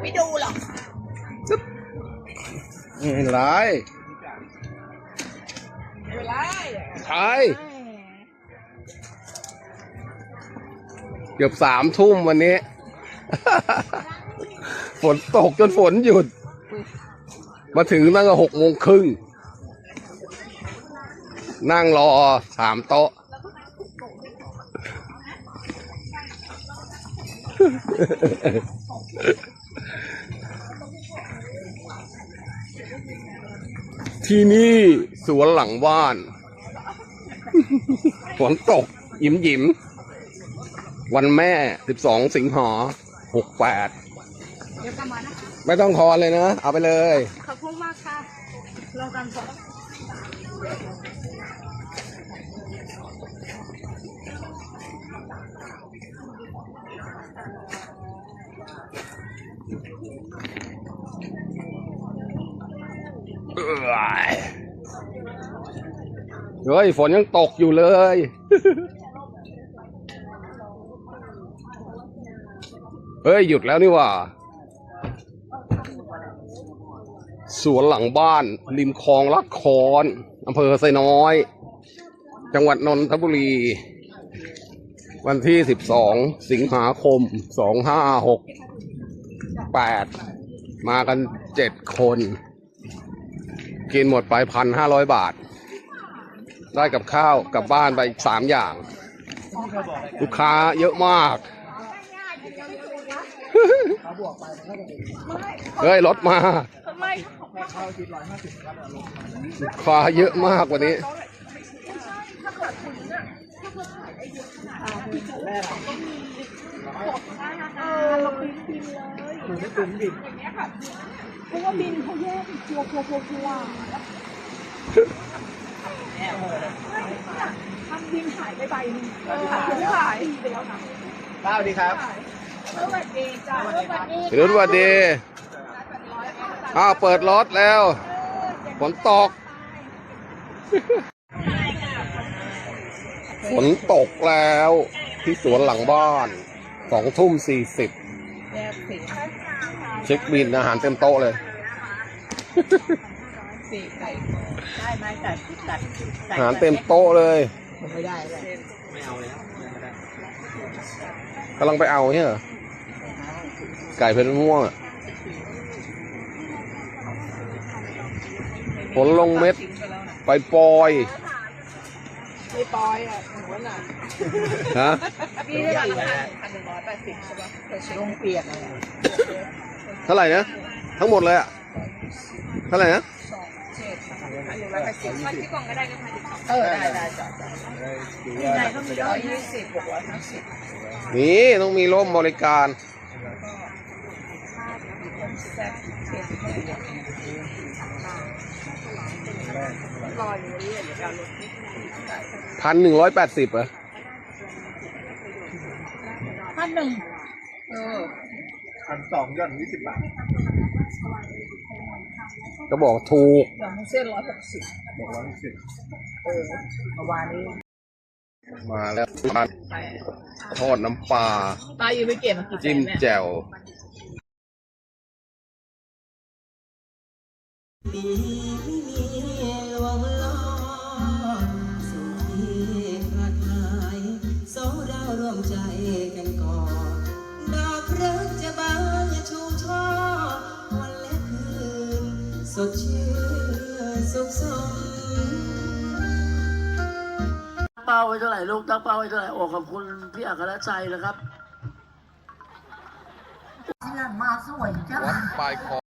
ไม่ดูหรอกไม่เป็นไรไม่เป็นไรใช่เกือบสามทุ่มวันนี้ ฝนตกจนฝนหยุด มาถึงตั้งแต่หกโมงครึ่ง นั่งรอสามโต๊ะ ที่นี่สวนหลังบ้านฝนตกยิ้มยิ้มวันแม่ 12 สิงหา68 เดี๋ยวกลับมานะไม่ต้องทอนเลยนะ เอาไปเลย ขอบคุณมากค่ะรอกันก่อน เอ้ยเฮ้ย ฝนยังตกอยู่เลย เฮ้ย หยุดแล้วนี่ว่า สวนหลังบ้าน ริมคลองลัดคอนอำเภอไซน้อย จังหวัดนนทบุรี วันที่12สิงหาคม2568มากันเจ็ดคน กินหมดไปพันห้าร้อยบาท ได้กับข้าวกลับบ้านไปอีกสามอย่าง ลูกค้าเยอะมากเฮ้ยรถมาทำไมลูกค้าเยอะมากวันนี้ เออเราบินบินเลยหนูไม่บินบินอย่างเงี้ยค่ะเพราะว่าบินเขาแยกกลัวกลัวกลัวกลัวทำบินหายไปใบนึงเออหายไปแล้วนะป้าสวัสดีครับสวัสดีจ้าสวัสดีรุ่นวัสดีอ้าวเปิดรถแล้วฝนตก ฝนตกแล้วที่สวนหลังบ้านสองทุ่มสี่สิบเช็คบินอาหารเต็มโต๊ะเลยสีไก่ได้ไหมไก่ตัดอาหารเต็มโต๊ะเลยไม่ได้เลยไม่เอาแล้วกำลังไปเอาใช่เหรอไก่เพชรม่วงอะฝนลงเม็ด ไปปล่อย ไม่ปอยอะหนูน่ะฮะพี่ได้ราคาพันหนึ่งร้อยแปดสิบใช่ปะเคยเช็คลงเปียกเลยเท่าไหร่นะ ทั้งหมดเลยอะเท่าไหร่นะสองเจ็ดพันหนึ่งร้อยแปดสิบมาที่กล่องก็ได้กันพันเออได้ได้จ้ะดูที่ว่าไหนก็มีร้อยยี่สิบบวกร้อยห้าสิบนี่ต้องมีร่มบริการแซ่บเผ็ด รออยู่เรื่อยๆเดี๋ยวการลดนิดนึงพันหนึ่งร้อยแปดสิบเหรอพันหนึ่งเออพันสองย่อนยี่สิบบาทก็บอกถูกอย่างเส้นร้อยหกสิบบอกร้อยสิบเออเมื่อวานนี้มาแล้วปลาทอดน้ำปลาตาอยู่ไปเก็บมากี่แสจิ้มนเนี่ยแจ่ว ปีไม่มีหลวงล้อสิ่งที่ขาดหายสองเราร่วมใจกันก่อน ดอกรักจะบานชูช่อวันและคืน สดชื่นสุขสมเป้าไว้เท่าไหร่ลูกตั้งเป้าไว้เท่าไหร่โอ้ขอบคุณพี่อัครชัยนะครับมาส่วัดปลายคอ